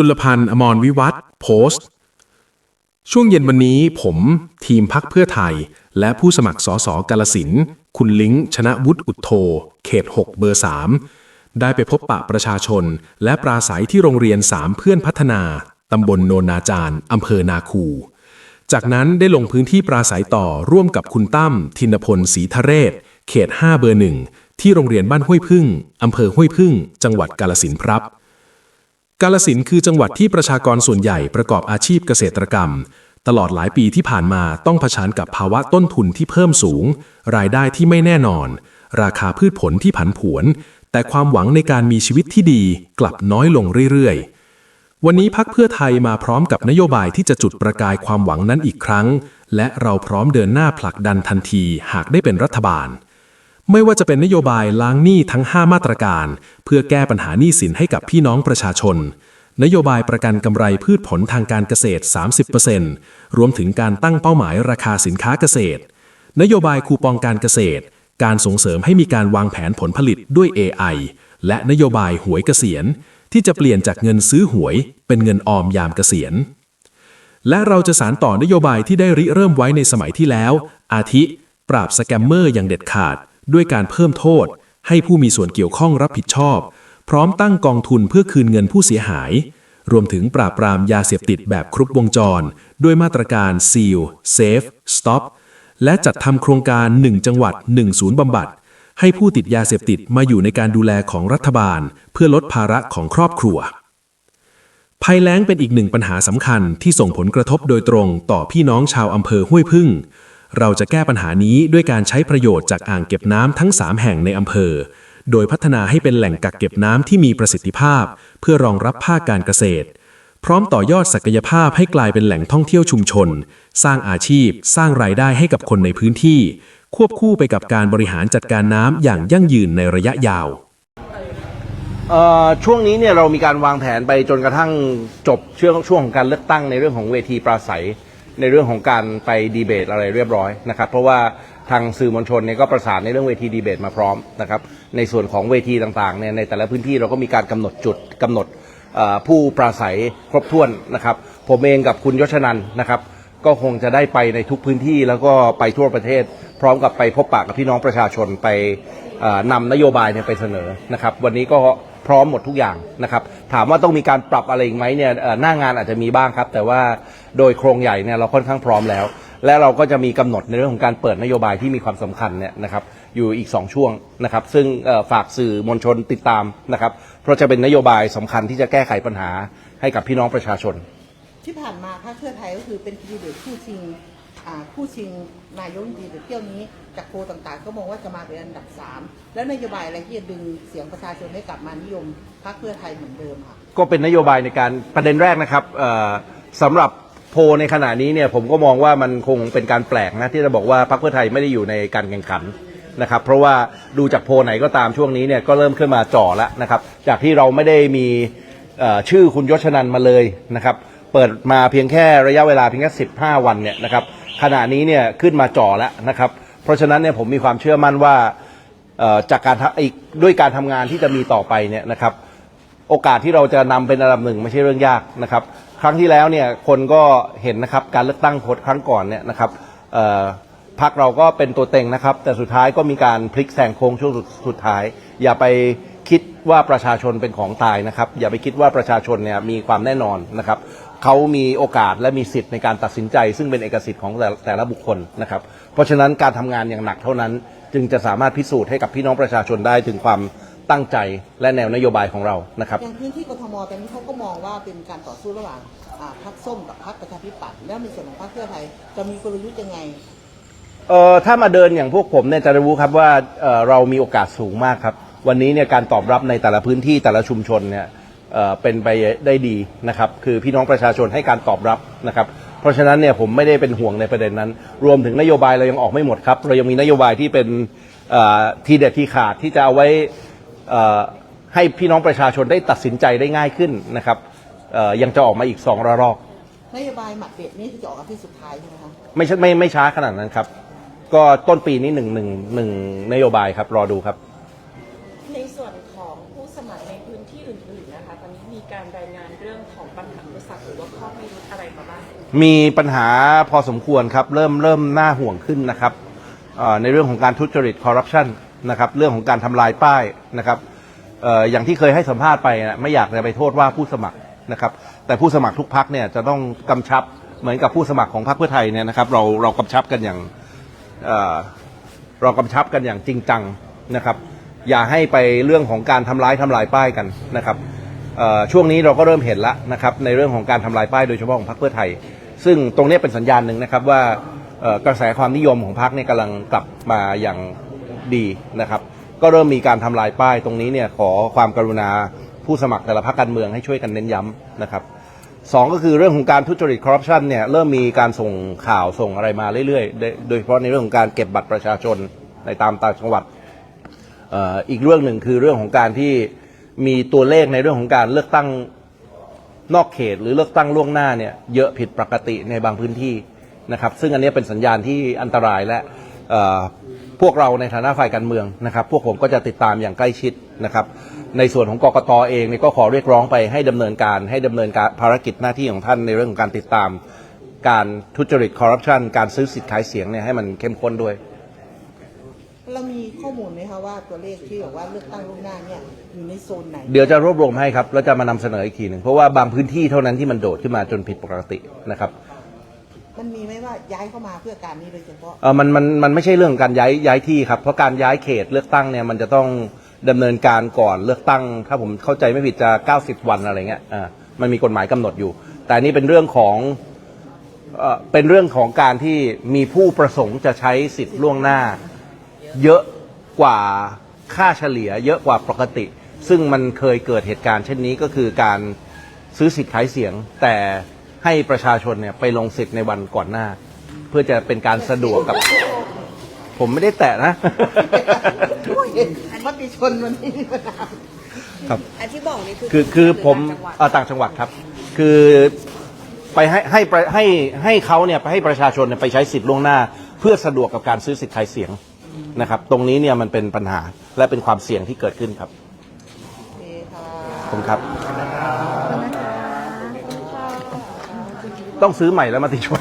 จุลพันธ์อมรวิวัฒน์โพสต์ ช่วงเย็นวันนี้ผมทีมพักเพื่อไทย และผู้สมัครสสกาลสิน คุณลิงชนะวุฒิอุทโธเขต 6 เบอร์ 3 ได้ไปพบปะประชาชน และปราศัยที่โรงเรียน3เพื่อนพัฒนา ตำบลโนนนาจาร์อำเภอนาคู จากนั้นได้ลงพื้นที่ปราศัยต่อร่วมกับคุณตั้มทินพลศรีทะเรศ เขต 5 เบอร์1ที่โรงเรียนบ้านห้วยพึ่งอำเภอห้วยพึ่ง จังหวัดกาลสินครับ กาลสินคือจังหวัดที่ประชากรส่วนใหญ่ประกอบอาชีพเกษตรกรรม ตลอดหลายปีที่ผ่านมาต้องเผชิญกับภาวะต้นทุนที่เพิ่มสูง รายได้ที่ไม่แน่นอน ราคาพืชผลที่ผันผวน แต่ความหวังในการมีชีวิตที่ดีกลับน้อยลงเรื่อยๆ วันนี้พักเพื่อไทยมาพร้อมกับนโยบายที่จะจุดประกายความหวังนั้นอีกครั้ง และเราพร้อมเดินหน้าผลักดันทันทีหากได้เป็นรัฐบาล ไม่ว่าจะเป็นนโยบายล้างหนี้ทั้ง 5 มาตรการ เพื่อแก้ปัญหาหนี้สินให้กับพี่น้องประชาชน นโยบายประกันกำไรพืชผลทางการเกษตร 30%รวมถึงการตั้งเป้าหมายราคาสินค้าเกษตร นโยบายคูปองการเกษตร การส่งเสริมให้มีการวางแผนผลผลิตด้วย AI และนโยบายหวยเกษียณ ที่จะเปลี่ยนจากเงินซื้อหวย เป็นเงินออมยามเกษียณ และเราจะสารต่อนโยบายที่ได้ริเริ่มไว้ในสมัยที่แล้ว อาทิ ปราบสแกมเมอร์อย่างเด็ดขาด ด้วยการเพิ่มโทษ ให้ผู้มีส่วนเกี่ยวข้องรับผิดชอบ พร้อมตั้งกองทุนเพื่อคืนเงินผู้เสียหาย รวมถึงปราบปรามยาเสพติดแบบครบวงจร ด้วยมาตรการ SEAL Safe Stop และจัดทำโครงการ 1 จังหวัด 1 ศูนย์บำบัด ให้ผู้ติดยาเสพติดมาอยู่ในการดูแลของรัฐบาล เพื่อลดภาระของครอบครัว ภัยแล้งเป็นอีกหนึ่งปัญหาสำคัญที่ส่งผลกระทบโดยตรงต่อพี่น้องชาวอำเภอห้วยพึ่ง เราจะแก้ปัญหานี้ด้วยการใช้ประโยชน์จากอ่างเก็บน้ำทั้ง 3 แห่งในอำเภอ โดยพัฒนาให้เป็นแหล่งกักเก็บน้ำที่มีประสิทธิภาพ เพื่อรองรับภาคการเกษตร พร้อมต่อยอดศักยภาพให้กลายเป็นแหล่งท่องเที่ยวชุมชน สร้างอาชีพ สร้างรายได้ให้กับคนในพื้นที่ ควบคู่ไปกับการบริหารจัดการน้ำอย่างยั่งยืนในระยะยาวเอ่อช่วงนี้เนี่ยเรามีการวางแผนไปจนกระทั่งจบช่วงช่วงของการเลือกตั้งในเรื่องของเวทีปราศัย ในเรื่องของการไปดีเบตอะไรเรียบร้อยนะครับเพราะว่าทางสื่อมวลชนเนี่ยก็ประสานในเรื่องเวทีดีเบตมาพร้อมนะครับในส่วนของเวทีต่างๆเนี่ยในแต่ละพื้นที่เราก็มีการกำหนดจุดกำหนดผู้ปราศัยครบถ้วนนะครับ ผมเองกับคุณยศนันนะครับก็คงจะได้ไปในทุกพื้นที่แล้วก็ไปทั่วประเทศ พร้อมกับไปพบปะกับพี่น้องประชาชนไปนำนโยบายเนี่ยไปเสนอนะครับ วันนี้ก็ พร้อมหมดทุกอย่างนะครับ ถามว่าต้องมีการปรับอะไรอีกไหมเนี่ยหน้างานอาจจะมีบ้างครับ แต่ว่าโดยโครงใหญ่เนี่ยเราค่อนข้างพร้อมแล้ว และเราก็จะมีกำหนดในเรื่องของการเปิดนโยบายที่มีความสำคัญเนี่ยนะครับอยู่อีก 2 ช่วงนะครับ ซึ่งฝากสื่อมวลชนติดตามนะครับ เพราะจะเป็นนโยบายสำคัญที่จะแก้ไขปัญหาให้กับพี่น้องประชาชน ที่ผ่านมาพรรคเพื่อไทยก็คือเป็นคีย์เดตคู่ชิง อ่าคู่ชิงนายกรัฐมนตรีแต่เที่ยวนี้จากโพลต่างๆ ก็มองว่าจะมาเป็นอันดับสามแล้วนโยบายอะไรที่จะดึงเสียงประชาชนให้กลับมานิยมพรรคเพื่อไทยเหมือนเดิมค่ะ ก็เป็นนโยบายในการประเด็นแรกนะครับสำหรับโพในขณะนี้เนี่ยผมก็มองว่ามันคงเป็นการแปลกนะที่จะบอกว่าพรรคเพื่อไทยไม่ได้อยู่ในการแข่งขันนะครับเพราะว่าดูจากโพไหนก็ตามช่วงนี้เนี่ยก็เริ่มขึ้นมาจ่อแล้วนะครับจากที่เราไม่ได้มีชื่อคุณยศนันมาเลยนะครับเปิดมาเพียงแค่ระยะเวลาเพียงแค่ 15 วันเนี่ยนะครับ ขณะนี้เนี่ยขึ้นมาจ่อแล้วนะครับ เพราะฉะนั้นเนี่ยผมมีความเชื่อมั่นว่าจากการอีกด้วยการทำงานที่จะมีต่อไปเนี่ยนะครับ โอกาสที่เราจะนำเป็นอันดับหนึ่งไม่ใช่เรื่องยากนะครับ ครั้งที่แล้วเนี่ยคนก็เห็นนะครับการเลือกตั้งโคครั้งก่อนเนี่ยนะครับพรรคเราก็เป็นตัวเต็งนะครับ แต่สุดท้ายก็มีการพลิกแซงโค้งช่วงสุดสุดท้าย อย่าไป คิดว่าประชาชนเป็นของตายนะครับ อย่าไปคิดว่าประชาชนเนี่ยมีความแน่นอนนะครับเขามีโอกาสและมีสิทธิ์ในการตัดสินใจ ซึ่งเป็นเอกสิทธิ์ของแต่แต่ละบุคคลนะครับ เพราะฉะนั้นการทำงานอย่างหนักเท่านั้น จึงจะสามารถพิสูจน์ให้กับพี่น้องประชาชนได้ถึงความตั้งใจและแนวนโยบายของเรานะครับ อย่างพื้นที่กทมตอนนี้เขาก็มองว่าเป็นการต่อสู้ระหว่างอ่าพรรคส้มกับพรรคประชาธิปัตย์แล้วในส่วนของพรรคเพื่อไทยจะมีกลยุทธ์ยังไง เอ่อถ้ามาเดินอย่างพวกผมเนี่ยจะรู้ครับว่าเอ่อเรามีโอกาสสูงมากครับ วันนี้เนี่ยการตอบรับในแต่ละพื้นที่แต่ละชุมชนเนี่ยเอ่อเป็นไปได้ดีนะครับคือพี่น้องประชาชนให้การตอบรับนะครับ เพราะฉะนั้นเนี่ยผมไม่ได้เป็นห่วงในประเด็นนั้น รวมถึงนโยบายเรายังออกไม่หมดครับ เรายังมีนโยบายที่เป็นเอ่อทีเด็ดทีขาดที่จะเอาไว้เอ่อให้พี่น้องประชาชนได้ตัดสินใจได้ง่ายขึ้นนะครับเอ่อยังจะออกมาอีกสองระลอก นโยบายหมัดเด็ดนี่คือจะออกมาที่สุดท้ายใช่ไหมคะไม่ใช่ไม่ไม่ช้าขนาดนั้นครับ ก็ต้นปีนี้หนึ่งหนึ่งหนึ่งนโยบายครับรอดูครับ ที่อื่นๆนะคะตอนนี้มีการรายงานเรื่องของปัญหาอุปสรรคหรือว่าข้อพิรุธอะไรมาบ้างมีปัญหาพอสมควรครับ เริ่มเริ่มน่าห่วงขึ้นนะครับเอ่อในเรื่องของการทุจริตคอร์รัปชันนะครับเรื่องของการทำลายป้ายนะครับเอ่ออย่างที่เคยให้สัมภาษณ์ไปนะไม่อยากจะไปโทษว่าผู้สมัครนะครับ แต่ผู้สมัครทุกพักเนี่ยจะต้องกำชับเหมือนกับผู้สมัครของพรรคเพื่อไทยเนี่ยนะครับเราเรากำชับกันอย่างเอ่อ เรากำชับกันอย่างจริงจังนะครับ อย่าให้ไปเรื่องของการทำร้ายทำลายป้ายกันนะครับช่วงนี้เราก็เริ่มเห็นแล้วนะครับในเรื่องของการทำลายป้ายโดยเฉพาะของพรรคเพื่อไทย ซึ่งตรงนี้เป็นสัญญาณหนึ่งนะครับว่ากระแสความนิยมของพรรคเนี่ยกำลังกลับมาอย่างดีนะครับ ก็เริ่มมีการทำลายป้ายตรงนี้เนี่ยขอความกรุณาผู้สมัครแต่ละพรรคการเมืองให้ช่วยกันเน้นย้ำนะครับสองก็คือเรื่องของการทุจริตคอร์รัปชันเนี่ยเริ่มมีการส่งข่าวส่งอะไรมาเรื่อยๆ โดยเฉพาะในเรื่องของการเก็บบัตรประชาชนในตามต่างจังหวัด อีกเรื่องหนึ่งคือเรื่องของการที่มีตัวเลขในเรื่องของการเลือกตั้งนอกเขต หรือเลือกตั้งล่วงหน้าเนี่ยเยอะผิดปกติในบางพื้นที่นะครับ ซึ่งอันนี้เป็นสัญญาณที่อันตรายและพวกเราในฐานะฝ่ายการเมืองนะครับ พวกผมก็จะติดตามอย่างใกล้ชิดนะครับ ในส่วนของกกตเองเนี่ยก็ขอเรียกร้องไปให้ดำเนินการให้ดำเนินการภารกิจหน้าที่ของท่านในเรื่องของการติดตาม การทุจริตคอร์รัปชันการซื้อสิทธิ์ขายเสียงเนี่ยให้มันเข้มข้นด้วย เรามีข้อมูลไหมคะว่าตัวเลขที่บอกว่าเลือกตั้งล่วงหน้าเนี่ยอยู่ในโซนไหน เดี๋ยวจะรวบรวมให้ครับแล้วจะมานำเสนออีกทีหนึ่งเพราะว่าบางพื้นที่เท่านั้นที่มันโดดขึ้นมาจนผิดปกตินะครับมันมีไหมว่าย้ายเข้ามาเพื่อการนี้โดยเฉพาะ เออมันมันมันไม่ใช่เรื่องของการย้ายย้ายที่ครับเพราะการย้ายเขตเลือกตั้งเนี่ยมันจะต้องดำเนินการก่อนเลือกตั้ง ถ้าผมเข้าใจไม่ผิดจะ 90 วันอะไรเงี้ยอ่ามันมีกฎหมายกำหนดอยู่ แต่อันนี่เป็นเรื่องของเอ่อเป็นเรื่องของการที่มีผู้ประสงค์จะใช้สิทธิ์ล่วงหน้า เยอะกว่าค่าเฉลี่ยเยอะกว่าปกติ ซึ่งมันเคยเกิดเหตุการณ์เช่นนี้ก็คือการซื้อสิทธิ์ขายเสียง แต่ให้ประชาชนเนี่ยไปลงสิทธิ์ในวันก่อนหน้า เพื่อจะเป็นการสะดวกกับ ผมไม่ได้แตะนะ มติชนวันนี้มีปัญหาครับ อันที่บอกนี่คือคือคือผมต่างจังหวัดเอ่อต่างจังหวัดครับ คือไปให้ให้ประให้ให้เขาเนี่ยไปให้ประชาชนเนี่ยไปใช้สิทธิ์ล่วงหน้า เพื่อสะดวกกับการซื้อสิทธิ์ขายเสียง นะครับ ตรงนี้เนี่ยมันเป็นปัญหาและเป็นความเสี่ยงที่เกิดขึ้นครับโอเคค่ะขอบคุณครับ ต้องซื้อใหม่แล้วมาติชน